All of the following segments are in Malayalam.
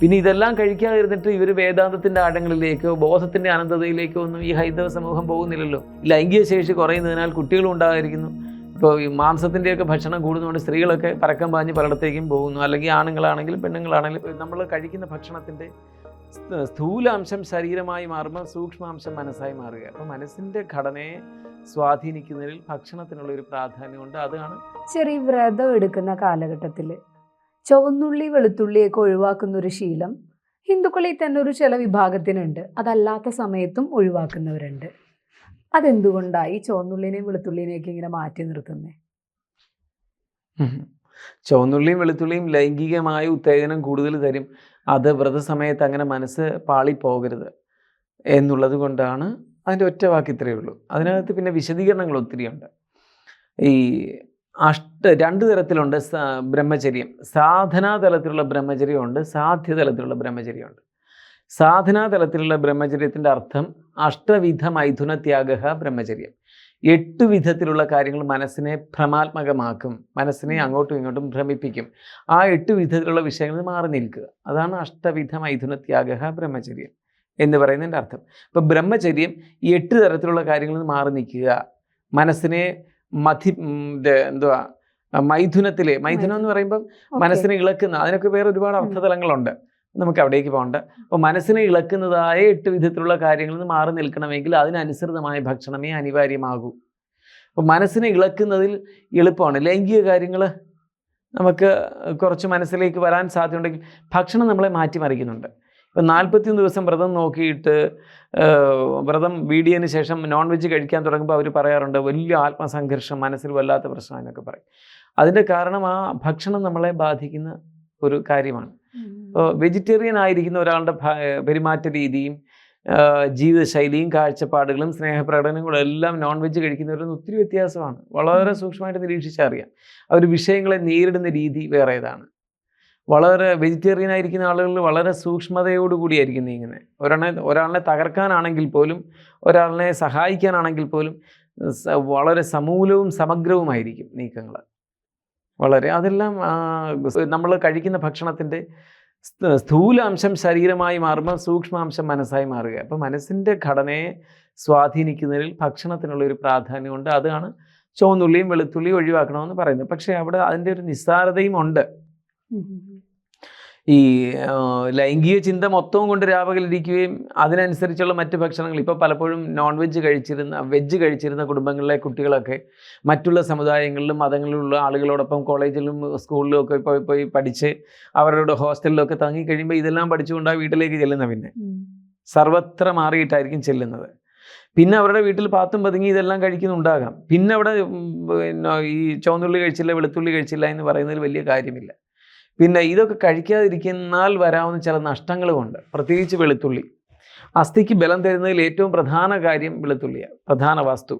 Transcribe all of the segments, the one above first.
പിന്നെ ഇതെല്ലാം കഴിക്കാതിരുന്നിട്ട് ഇവർ വേദാന്തത്തിന്റെ ആഴങ്ങളിലേക്കോ ബോധത്തിന്റെ അനന്തതയിലേക്കോ ഒന്നും ഈ ഹൈന്ദവ സമൂഹം പോകുന്നില്ലല്ലോ. ലൈംഗിക ശേഷി കുറയുന്നതിനാൽ കുട്ടികളും ഉണ്ടാകാതിരിക്കുന്നു. ഇപ്പോൾ ഈ മാംസത്തിന്റെയൊക്കെ ഭക്ഷണം കൂടുന്നതുകൊണ്ട് സ്ത്രീകളൊക്കെ പരക്കം പാഞ്ഞ് പലയിടത്തേക്കും പോകുന്നു. അല്ലെങ്കിൽ ആണുങ്ങളാണെങ്കിലും പെണ്ണുങ്ങളാണെങ്കിലും നമ്മൾ കഴിക്കുന്ന ഭക്ഷണത്തിന്റെ സ്ഥ- സ്ഥൂലാംശം ശരീരമായി മാറുമ്പോൾ സൂക്ഷ്മാംശം മനസ്സായി മാറുക. അപ്പോൾ മനസ്സിന്റെ ഘടനയെ സ്വാധീനിക്കുന്നതിൽ ഭക്ഷണത്തിനുള്ള ഒരു പ്രാധാന്യമുണ്ട്. അതാണ് ചെറിയ വ്രതം എടുക്കുന്ന കാലഘട്ടത്തിൽ ചുവന്നുള്ളി വെളുത്തുള്ളിയൊക്കെ ഒഴിവാക്കുന്ന ഒരു ശീലം. ഹിന്ദുക്കളിൽ തന്നെ ഒരു ചില വിഭാഗത്തിനുണ്ട്. അതല്ലാത്ത സമയത്തും ഒഴിവാക്കുന്നവരുണ്ട്. ഈ ചുവന്നുള്ളിനെയും വെളുത്തുള്ളിനെയൊക്കെ ഇങ്ങനെ മാറ്റി നിർത്തുന്നത് ചുവന്നുള്ളിയും വെളുത്തുള്ളിയും ലൈംഗികമായ ഉത്തേജനം കൂടുതൽ തരും. അത് വ്രത സമയത്ത് അങ്ങനെ മനസ്സ് പാളിപ്പോകരുത് എന്നുള്ളത് കൊണ്ടാണ് അതിന്റെ ഒറ്റ വാക്ക് ഇത്രയേ ഉള്ളൂ. അതിനകത്ത് പിന്നെ വിശദീകരണങ്ങൾ ഒത്തിരിയുണ്ട്. ഈ അഷ്ട രണ്ട് തരത്തിലുണ്ട് ബ്രഹ്മചര്യം. സാധനാ തലത്തിലുള്ള ബ്രഹ്മചര്യമുണ്ട് സാധ്യ തലത്തിലുള്ള ബ്രഹ്മചര്യമുണ്ട്. സാധനാ തലത്തിലുള്ള ബ്രഹ്മചര്യത്തിന്റെ അർത്ഥം അഷ്ടവിധ മൈഥുന ത്യാഗ ബ്രഹ്മചര്യം. എട്ട് വിധത്തിലുള്ള കാര്യങ്ങൾ മനസ്സിനെ ഭ്രമാത്മകമാക്കും മനസ്സിനെ അങ്ങോട്ടും ഇങ്ങോട്ടും ഭ്രമിപ്പിക്കും. ആ എട്ട് വിധത്തിലുള്ള വിഷയങ്ങളിൽ മാറി നിൽക്കുക. അതാണ് അഷ്ടവിധ മൈഥുന ത്യാഗ ബ്രഹ്മചര്യം എന്ന് പറയുന്നതിന്റെ അർത്ഥം. ഇപ്പം ബ്രഹ്മചര്യം എട്ട് തരത്തിലുള്ള കാര്യങ്ങളിൽ മാറി നിൽക്കുക. മനസ്സിനെ മധി എന്തുവാ മൈഥുനത്തിലെ മൈഥുനം എന്ന് പറയുമ്പോൾ മനസ്സിനെ ഇളക്കുന്ന അതിനൊക്കെ വേറെ ഒരുപാട് അർത്ഥതലങ്ങളുണ്ട്. നമുക്ക് അവിടേക്ക് പോകണ്ട. അപ്പോൾ മനസ്സിനെ ഇളക്കുന്നതായ എട്ട് വിധത്തിലുള്ള കാര്യങ്ങളിൽ നിന്ന് മാറി നിൽക്കണമെങ്കിൽ അതിനനുസൃതമായ ഭക്ഷണമേ അനിവാര്യമാകൂ. അപ്പോൾ മനസ്സിനെ ഇളക്കുന്നതിൽ എളുപ്പമാണ്. ലൈംഗിക കാര്യങ്ങൾ നമുക്ക് കുറച്ച് മനസ്സിലേക്ക് വരാൻ സാധ്യതയുണ്ടെങ്കിൽ ഭക്ഷണം നമ്മളെ മാറ്റിമറിക്കുന്നുണ്ട്. ഇപ്പം നാൽപ്പത്തിയൊന്ന് ദിവസം വ്രതം നോക്കിയിട്ട് വ്രതം വീടിയതിന് ശേഷം നോൺ വെജ് കഴിക്കാൻ തുടങ്ങുമ്പോൾ അവർ പറയാറുണ്ട് വലിയ ആത്മസംഘർഷം മനസ്സിൽ വല്ലാത്ത പ്രശ്നം എന്നൊക്കെ പറയും. അതിന്റെ കാരണം ആ ഭക്ഷണം നമ്മളെ ബാധിക്കുന്ന ഒരു കാര്യമാണ്. ഇപ്പോൾ വെജിറ്റേറിയൻ ആയിരിക്കുന്ന ഒരാളുടെ പെരുമാറ്റ രീതിയും ജീവിതശൈലിയും കാഴ്ചപ്പാടുകളും സ്നേഹപ്രകടനങ്ങളും എല്ലാം നോൺ വെജ് കഴിക്കുന്നവരിൽ നിന്ന് ഒത്തിരി വ്യത്യാസമാണ്. വളരെ സൂക്ഷ്മമായിട്ട് നിരീക്ഷിച്ചറിയാം. അവർ വിഷയങ്ങളെ നേരിടുന്ന രീതി വേറേതാണ്. വളരെ വെജിറ്റേറിയൻ ആയിരിക്കുന്ന ആളുകൾ വളരെ സൂക്ഷ്മതയോടുകൂടിയായിരിക്കും നീങ്ങുന്നത് ഒരാളെ ഒരാളിനെ തകർക്കാനാണെങ്കിൽ പോലും ഒരാളിനെ സഹായിക്കാനാണെങ്കിൽ പോലും വളരെ സമൂലവും സമഗ്രവുമായിരിക്കും നീക്കങ്ങൾ. വളരെ അതെല്ലാം നമ്മൾ കഴിക്കുന്ന ഭക്ഷണത്തിന്റെ സ്ഥ- സ്ഥൂലാംശം ശരീരമായി മാറുമ്പോൾ സൂക്ഷ്മാംശം മനസ്സായി മാറുക. അപ്പോൾ മനസ്സിന്റെ ഘടനയെ സ്വാധീനിക്കുന്നതിൽ ഭക്ഷണത്തിനുള്ളൊരു പ്രാധാന്യമുണ്ട്. അതാണ് ചുവന്നുള്ളിയും വെളുത്തുള്ളിയും ഒഴിവാക്കണമെന്ന് പറയുന്നത്. പക്ഷേ അവിടെ അതിന്റെ ഒരു നിസ്സാരതയും ഉണ്ട്. ഈ ലൈംഗിക ചിന്ത മൊത്തവും കൊണ്ട് രാപകലിരിക്കുകയും അതിനനുസരിച്ചുള്ള മറ്റ് ഭക്ഷണങ്ങൾ. ഇപ്പോൾ പലപ്പോഴും നോൺ വെജ് കഴിച്ചിരുന്ന വെജ് കഴിച്ചിരുന്ന കുടുംബങ്ങളിലെ കുട്ടികളൊക്കെ മറ്റുള്ള സമുദായങ്ങളിലും മതങ്ങളിലുള്ള ആളുകളോടൊപ്പം കോളേജിലും സ്കൂളിലും ഒക്കെ പോയി പോയി പഠിച്ച് അവരുടെ ഹോസ്റ്റലിലൊക്കെ തങ്ങി കഴിയുമ്പോൾ ഇതെല്ലാം പഠിച്ചുകൊണ്ടാണ് വീട്ടിലേക്ക് ചെല്ലുന്ന പിന്നെ സർവത്ര മാറിയിട്ടായിരിക്കും ചെല്ലുന്നത്. പിന്നെ അവരുടെ വീട്ടിൽ പാത്തും പതുങ്ങി ഇതെല്ലാം കഴിക്കുന്നുണ്ടാകാം. പിന്നെ അവിടെ ഈ ചുവന്നുള്ളി കഴിച്ചില്ല വെളുത്തുള്ളി കഴിച്ചില്ല എന്ന് പറയുന്നതിൽ വലിയ കാര്യമില്ല. പിന്നെ ഇതൊക്കെ കഴിക്കാതിരിക്കുന്നാൽ വരാവുന്ന ചില നഷ്ടങ്ങളുമുണ്ട്. പ്രത്യേകിച്ച് വെളുത്തുള്ളി. അസ്ഥിക്ക് ബലം തരുന്നതിൽ ഏറ്റവും പ്രധാന കാര്യം വെളുത്തുള്ളിയാണ്. പ്രധാന വസ്തു.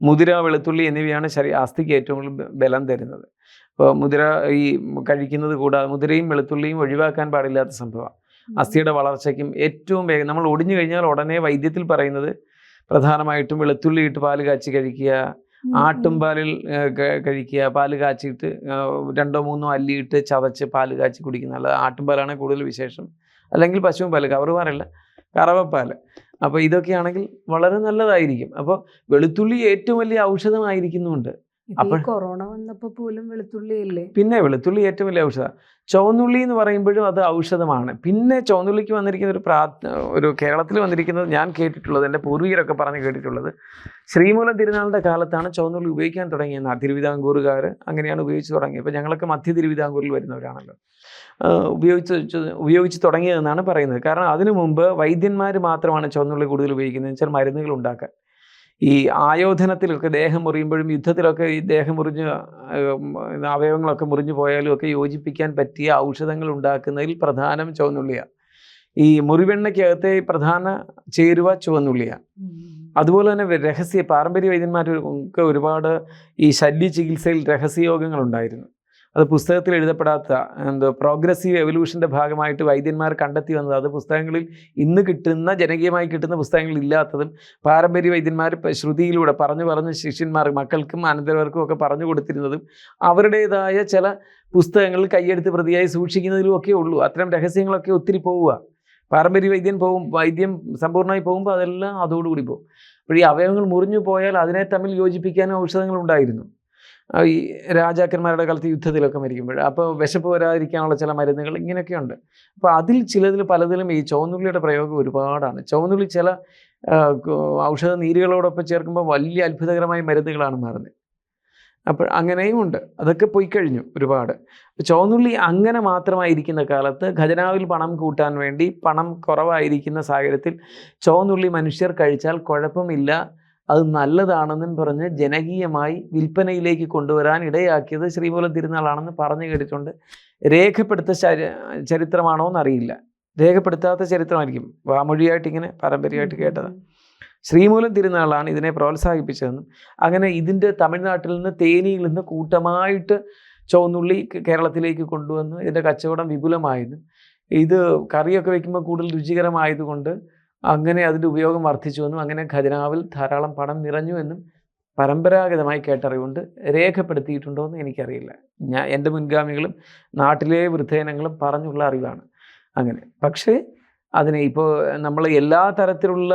മുതിര വെളുത്തുള്ളി എന്നിവയാണ് ശരീര അസ്ഥിക്ക് ഏറ്റവും കൂടുതൽ ബലം തരുന്നത്. അപ്പോൾ മുതിര ഈ കഴിക്കുന്നത് കൂടാതെ മുതിരയും വെളുത്തുള്ളിയും ഒഴിവാക്കാൻ പാടില്ലാത്ത സംഭവമാണ്. അസ്ഥിയുടെ വളർച്ചയ്ക്കും ഏറ്റവും വേഗം നമ്മൾ ഒടിഞ്ഞു കഴിഞ്ഞാൽ ഉടനെ വൈദ്യത്തിൽ പറയുന്നത് പ്രധാനമായിട്ടും വെളുത്തുള്ളി ഇട്ട് പാൽ കാച്ചി കഴിക്കുക ആട്ടുംപാലിൽ കഴിക്കുക. പാൽ കാച്ചിയിട്ട് രണ്ടോ മൂന്നോ അല്ലിയിട്ട് ചതച്ച് പാൽ കാച്ചി കുടിക്കുന്ന നല്ലത്. ആട്ടുംപാലാണ് കൂടുതൽ വിശേഷം. അല്ലെങ്കിൽ പശുവും പാൽ കവറുപാലല്ല കറവപ്പാൽ. അപ്പോൾ ഇതൊക്കെയാണെങ്കിൽ വളരെ നല്ലതായിരിക്കും. അപ്പോൾ വെളുത്തുള്ളി ഏറ്റവും വലിയ ഔഷധമായിരിക്കുന്നുണ്ട് അപ്പോൾ- കൊറോണ വന്നപ്പോ പോലും വെളുത്തുള്ളി അല്ലേ? പിന്നെ വെളുത്തുള്ളി ഏറ്റവും വലിയ ഔഷധം. ചുവന്നുള്ളി എന്ന് പറയുമ്പോഴും അത് ഔഷധമാണ്. പിന്നെ ചുവന്നുള്ളിക്ക് വന്നിരിക്കുന്ന ഒരു പ്രാ ഒരു കേരളത്തിൽ വന്നിരിക്കുന്നത് ഞാൻ കേട്ടിട്ടുള്ളത് എന്റെ പൂർവികരൊക്കെ പറഞ്ഞ് കേട്ടിട്ടുള്ളത്. ശ്രീമൂലം തിരുനാളിന്റെ കാലത്താണ് ചുവന്നുള്ളി ഉപയോഗിക്കാൻ തുടങ്ങിയത് തിരുവിതാംകൂറുകാർ അങ്ങനെയാണ് ഉപയോഗിച്ച് തുടങ്ങിയത്. അപ്പോൾ ഞങ്ങളൊക്കെ മധ്യ തിരുവിതാംകൂറിൽ വരുന്നവരാണല്ലോ. ഉപയോഗിച്ച് ഉപയോഗിച്ച് തുടങ്ങിയതെന്നാണ് പറയുന്നത്. കാരണം അതിനു മുമ്പ് വൈദ്യന്മാർ മാത്രമാണ് ചുവന്നുള്ളി കൂടുതൽ ഉപയോഗിക്കുന്നത്. വെച്ചാൽ മരുന്നുകൾ ഉണ്ടാക്കാൻ. ഈ ആയോധനത്തിലൊക്കെ ദേഹം മുറിയുമ്പോഴും യുദ്ധത്തിലൊക്കെ ഈ ദേഹം മുറിഞ്ഞ് അവയവങ്ങളൊക്കെ മുറിഞ്ഞു പോയാലും ഒക്കെ യോജിപ്പിക്കാൻ പറ്റിയ ഔഷധങ്ങൾ ഉണ്ടാക്കുന്നതിൽ പ്രധാനം ചുവന്നുള്ളിയാണ് ഈ മുറിവെണ്ണയ്ക്കകത്തെ പ്രധാന ചേരുവ ചുവന്നുള്ളിയാണ് അതുപോലെ തന്നെ രഹസ്യ പാരമ്പര്യ വൈദ്യന്മാർ ഒക്കെ ഒരുപാട് ഈ ശല്യ ചികിത്സയിൽ രഹസ്യയോഗങ്ങൾ ഉണ്ടായിരുന്നു. അത് പുസ്തകത്തിൽ എഴുതപ്പെടാത്ത എന്തോ പ്രോഗ്രസീവ് എവല്യൂഷന്റെ ഭാഗമായിട്ട് വൈദ്യന്മാർ കണ്ടെത്തി വന്നത്. അത് പുസ്തകങ്ങളിൽ ഇന്ന് കിട്ടുന്ന ജനകീയമായി കിട്ടുന്ന പുസ്തകങ്ങളിൽ ഇല്ലാത്തതും പാരമ്പര്യ വൈദ്യന്മാർ ശ്രുതിയിലൂടെ പറഞ്ഞു പറഞ്ഞ് ശിഷ്യന്മാർ മക്കൾക്കും അനന്തരവർക്കും ഒക്കെ പറഞ്ഞു കൊടുത്തിരുന്നതും അവരുടേതായ ചില പുസ്തകങ്ങൾ കൈയെടുത്ത് പ്രതിയായി സൂക്ഷിക്കുന്നതിലും ഒക്കെ ഉള്ളൂ. അത്തരം രഹസ്യങ്ങളൊക്കെ ഒത്തിരി പോവുക. പാരമ്പര്യ വൈദ്യൻ പോകും വൈദ്യം സമ്പൂർണമായി പോകുമ്പോൾ അതെല്ലാം അതോടുകൂടി പോകും. അപ്പോൾ ഈ അവയവങ്ങൾ മുറിഞ്ഞു പോയാൽ അതിനെ തമ്മിൽ യോജിപ്പിക്കാനും ഔഷധങ്ങൾ ഉണ്ടായിരുന്നു. ഈ രാജാക്കന്മാരുടെ കാലത്ത് യുദ്ധത്തിലൊക്കെ മരിക്കുമ്പോൾ. അപ്പോൾ വിശപ്പ് വരാതിരിക്കാനുള്ള ചില മരുന്നുകൾ ഇങ്ങനെയൊക്കെയുണ്ട് അപ്പോൾ അതിൽ ചിലതിൽ പലതിലും ഈ ചുവന്നുള്ളിയുടെ പ്രയോഗം ഒരുപാടാണ്. ചുവന്നുള്ളി ചില ഔഷധ നീരുകളോടൊപ്പം ചേർക്കുമ്പോൾ വലിയ അത്ഭുതകരമായ മരുന്നുകളാണ് മാറുന്നത്. അപ്പോൾ അങ്ങനെയും ഉണ്ട്. അതൊക്കെ പോയി കഴിഞ്ഞു ഒരുപാട്. ചുവന്നുള്ളി അങ്ങനെ മാത്രമായിരിക്കുന്ന കാലത്ത് ഖജനാവിൽ പണം കൂട്ടാൻ വേണ്ടി പണം കുറവായിരിക്കുന്ന സാഹചര്യത്തിൽ ചുവന്നുള്ളി മനുഷ്യർ കഴിച്ചാൽ കുഴപ്പമില്ല അത് നല്ലതാണെന്നും പറഞ്ഞ് ജനകീയമായി വിൽപ്പനയിലേക്ക് കൊണ്ടുവരാൻ ഇടയാക്കിയത് ശ്രീമൂലം തിരുനാളാണെന്ന് പറഞ്ഞു കേട്ടിട്ടുണ്ട്. രേഖപ്പെടുത്ത ചരിത്രമാണോ എന്നറിയില്ല. രേഖപ്പെടുത്താത്ത ചരിത്രമായിരിക്കും. വാമൊഴിയായിട്ട് ഇങ്ങനെ പാരമ്പര്യമായിട്ട് കേട്ടത്. ശ്രീമൂലം തിരുനാളാണ് ഇതിനെ പ്രോത്സാഹിപ്പിച്ചതെന്നും. അങ്ങനെ ഇതിന്റെ തമിഴ്നാട്ടിൽ നിന്ന് തേനിയിൽ നിന്ന് കൂട്ടമായിട്ട് ചുവന്നുള്ളി കേരളത്തിലേക്ക് കൊണ്ടുവന്ന് ഇതിന്റെ കച്ചവടം വിപുലമായതും ഇത് കറിയൊക്കെ വെക്കുമ്പോൾ കൂടുതൽ രുചികരമായതുകൊണ്ട് അങ്ങനെ അതിന്റെ ഉപയോഗം വർദ്ധിച്ചുവെന്നും അങ്ങനെ ഖജനാവിൽ ധാരാളം പണം നിറഞ്ഞു എന്നും പരമ്പരാഗതമായി കേട്ടറിവുണ്ട് രേഖപ്പെടുത്തിയിട്ടുണ്ടോ എന്ന് എനിക്കറിയില്ല. ഞാൻ എന്റെ മുൻഗാമികളും നാട്ടിലെ വൃദ്ധജനങ്ങളും പറഞ്ഞുള്ള അറിവാണ്. അങ്ങനെ. പക്ഷേ അതിനെ ഇപ്പോൾ നമ്മൾ എല്ലാ തരത്തിലുള്ള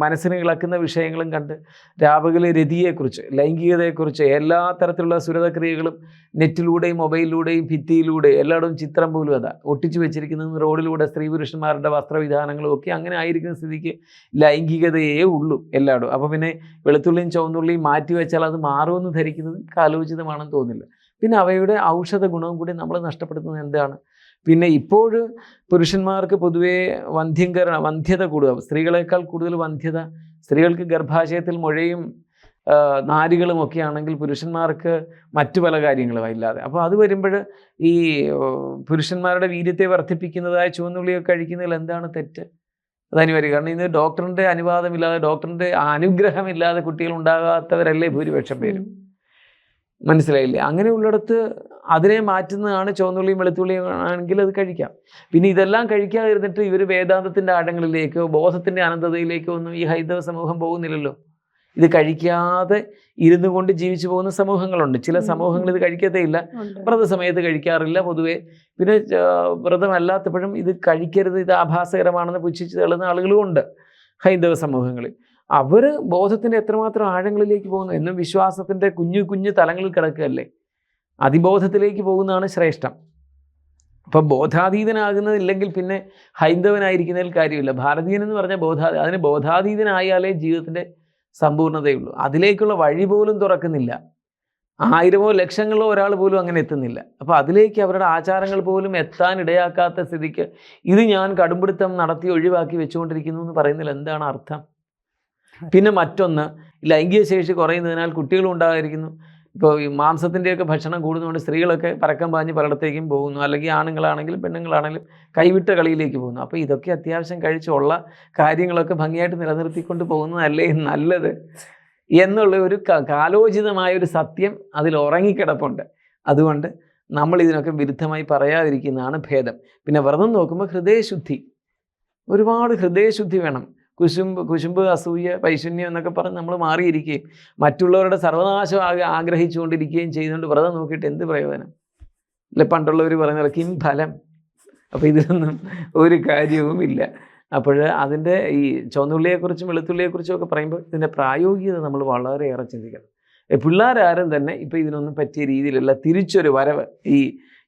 മനസ്സിനെ ഇളക്കുന്ന വിഷയങ്ങളും കണ്ട് രാപകലെ രതിയെക്കുറിച്ച് ലൈംഗികതയെക്കുറിച്ച് എല്ലാ തരത്തിലുള്ള സുരതക്രിയകളും നെറ്റിലൂടെയും മൊബൈലിലൂടെയും ഭിത്തിയിലൂടെ എല്ലായിടവും ചിത്രം പോലും അതാ. ഒട്ടിച്ചു വെച്ചിരിക്കുന്നത് റോഡിലൂടെ സ്ത്രീ പുരുഷന്മാരുടെ വസ്ത്രവിധാനങ്ങളും ഒക്കെ അങ്ങനെ ആയിരിക്കുന്ന സ്ഥിതിക്ക് ലൈംഗികതയേ ഉള്ളൂ എല്ലായിടും അപ്പോൾ പിന്നെ വെളുത്തുള്ളിയും ചുവന്നുള്ളിയും മാറ്റി വെച്ചാൽ അത് മാറുമെന്ന് ധരിക്കുന്നത് കാലോചിതമാണെന്ന് തോന്നില്ല പിന്നെ അവയുടെ ഔഷധ ഗുണവും കൂടി നമ്മൾ നഷ്ടപ്പെടുത്തുന്നത് എന്താണ്? പിന്നെ ഇപ്പോൾ പുരുഷന്മാർക്ക് പൊതുവേ വന്ധ്യങ്കരണ വന്ധ്യത കൂടുക. സ്ത്രീകളെക്കാൾ കൂടുതൽ വന്ധ്യത സ്ത്രീകൾക്ക് ഗർഭാശയത്തിൽ മുഴയും നാരികളും ഒക്കെ ആണെങ്കിൽ പുരുഷന്മാർക്ക് മറ്റു പല കാര്യങ്ങളും ഇല്ലാതെ. അപ്പോൾ അത് വരുമ്പോൾ ഈ പുരുഷന്മാരുടെ വീര്യത്തെ വർദ്ധിപ്പിക്കുന്നതായ ചുവന്നുള്ളിയൊക്കെ കഴിക്കുന്നതിൽ എന്താണ് തെറ്റ്? അതനിവാര്യം കാരണം ഇന്ന് ഡോക്ടറിന്റെ അനുവാദമില്ലാതെ ഡോക്ടറിന്റെ അനുഗ്രഹമില്ലാതെ കുട്ടികൾ ഉണ്ടാകാത്തവരല്ലേ ഭൂരിപക്ഷം പേരും? മനസ്സിലായില്ലേ? അങ്ങനെയുള്ളിടത്ത് അതിനെ മാറ്റുന്നതാണ് ചുവന്നുള്ളിയും വെളുത്തുള്ളിയും ആണെങ്കിൽ അത് കഴിക്കാം. പിന്നെ ഇതെല്ലാം കഴിക്കാതിരുന്നിട്ട് ഇവർ വേദാന്തത്തിന്റെ ആഴങ്ങളിലേക്കോ ബോധത്തിന്റെ അനന്തതയിലേക്കോ ഒന്നും ഈ ഹൈന്ദവ സമൂഹം പോകുന്നില്ലല്ലോ. ഇത് കഴിക്കാതെ ഇരുന്നു കൊണ്ട് ജീവിച്ചു പോകുന്ന സമൂഹങ്ങളുണ്ട്. ചില സമൂഹങ്ങൾ ഇത് കഴിക്കത്തേ ഇല്ല. വ്രത വ്രതസമയത്ത് കഴിക്കാറില്ല പൊതുവെ. പിന്നെ വ്രതമല്ലാത്തപ്പോഴും ഇത് കഴിക്കരുത് ഇത് ആഭാസകരമാണെന്ന് പുച്ഛിച്ച് തള്ളുന്ന ആളുകളും ഉണ്ട് ഹൈന്ദവ സമൂഹങ്ങളിൽ. അവർ ബോധത്തിന്റെ എത്രമാത്രം ആഴങ്ങളിലേക്ക് പോകുന്നു എന്നും വിശ്വാസത്തിന്റെ കുഞ്ഞു കുഞ്ഞു തലങ്ങളിൽ കിടക്കുകയല്ലേ? അതിബോധത്തിലേക്ക് പോകുന്നതാണ് ശ്രേഷ്ഠം. അപ്പം ബോധാതീതനാകുന്നതില്ലെങ്കിൽ പിന്നെ ഹൈന്ദവനായിരിക്കുന്നതിൽ കാര്യമില്ല. ഭാരതീയൻ എന്ന് പറഞ്ഞാൽ ബോധാ അതിന് ബോധാതീതനായാലേ ജീവിതത്തിന്റെ സമ്പൂർണതയുള്ളൂ അതിലേക്കുള്ള വഴി പോലും തുറക്കുന്നില്ല. ആയിരമോ ലക്ഷങ്ങളോ ഒരാൾ പോലും അങ്ങനെ എത്തുന്നില്ല. അപ്പോൾ അതിലേക്ക് അവരുടെ ആചാരങ്ങൾ പോലും എത്താൻ ഇടയാക്കാത്ത സ്ഥിതിക്ക് ഇത് ഞാൻ കടുംപിടുത്തം നടത്തി ഒഴിവാക്കി വെച്ചുകൊണ്ടിരിക്കുന്നു എന്ന് പറയുന്നതിൽ എന്താണ് അർത്ഥം? പിന്നെ മറ്റൊന്ന് ലൈംഗിക ശേഷി കുറയുന്നതിനാൽ കുട്ടികളും ഉണ്ടാകാതിരിക്കുന്നു. ഇപ്പോൾ ഈ മാംസത്തിന്റെയൊക്കെ ഭക്ഷണം കൂടുന്നതുകൊണ്ട് സ്ത്രീകളൊക്കെ പരക്കം പാഞ്ഞ് പലയിടത്തേക്കും പോകുന്നു. അല്ലെങ്കിൽ ആണുങ്ങളാണെങ്കിലും പെണ്ണുങ്ങളാണെങ്കിലും കൈവിട്ട കളിയിലേക്ക് പോകുന്നു. അപ്പോൾ ഇതൊക്കെ അത്യാവശ്യം കഴിച്ചുള്ള കാര്യങ്ങളൊക്കെ ഭംഗിയായിട്ട് നിലനിർത്തിക്കൊണ്ട് പോകുന്നതല്ലേ നല്ലത്? എന്നുള്ള ഒരു കാലോചിതമായ ഒരു സത്യം അതിൽ ഉറങ്ങിക്കിടപ്പുണ്ട്. അതുകൊണ്ട് നമ്മൾ ഇതിനൊക്കെ വിരുദ്ധമായി പറയാതിരിക്കുന്നതാണ് ഭേദം. പിന്നെ വ്രതം നോക്കുമ്പോൾ ഹൃദയശുദ്ധി. ഒരുപാട് ഹൃദയശുദ്ധി വേണം. കുശുമ്പ് കുശുമ്പ് അസൂയ പൈശുന്യം എന്നൊക്കെ പറഞ്ഞ് നമ്മൾ മാറിയിരിക്കുകയും മറ്റുള്ളവരുടെ സർവനാശം ആകെ ആഗ്രഹിച്ചുകൊണ്ടിരിക്കുകയും ചെയ്തുകൊണ്ട് വ്രതം നോക്കിയിട്ട് എന്ത് പ്രയോജനം? അല്ലെ പണ്ടുള്ളവർ പറയുന്ന കിം ഫലം? അപ്പോൾ ഇതിലൊന്നും ഒരു കാര്യവുമില്ല. അപ്പോൾ അതിന്റെ ഈ ചുവന്നുള്ളിയെക്കുറിച്ചും വെളുത്തുള്ളിയെക്കുറിച്ചും ഒക്കെ പറയുമ്പോൾ ഇതിന്റെ പ്രായോഗികത നമ്മൾ വളരെയേറെ ചിന്തിക്കണം. പിള്ളേരാരും തന്നെ ഇപ്പോൾ ഇതിനൊന്നും പറ്റിയ രീതിയിലല്ല തിരിച്ചൊരു വരവ് ഈ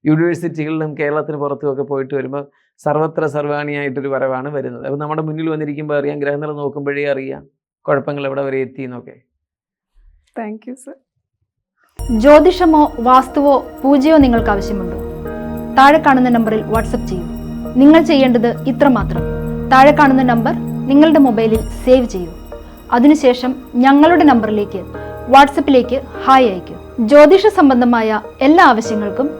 യൂണിവേഴ്സിറ്റികളിലും കേരളത്തിന് പുറത്തുമൊക്കെ പോയിട്ട് വരുമ്പോൾ സർവത്ര സർവാണിയായിട്ടൊരു വരവാണ് വരുന്നത്. അപ്പോൾ നമ്മുടെ മുന്നിൽ വന്നിരിക്കുമ്പോൾ അറിയാം ഗ്രഹനില നോക്കുമ്പോഴേ അറിയാം കുഴപ്പങ്ങൾ എവിടെ വരെ എത്തി എന്നൊക്കെ. താങ്ക് യു സർ ജ്യോതിഷമോ വാസ്തുവോ പൂജയോ നിങ്ങൾക്ക് ആവശ്യമുണ്ടോ? താഴെ കാണുന്ന നമ്പറിൽ വാട്സപ്പ് ചെയ്യൂ. നിങ്ങൾ ചെയ്യേണ്ടത് ഇത്രമാത്രം. താഴെ കാണുന്ന നമ്പർ നിങ്ങളുടെ മൊബൈലിൽ സേവ് ചെയ്യൂ. അതിനുശേഷം ഞങ്ങളുടെ നമ്പറിലേക്ക് വാട്സപ്പിലേക്ക് ഹായ് അയയ്ക്കൂ. ജ്യോതിഷ സംബന്ധമായ എല്ലാ ആവശ്യങ്ങൾക്കും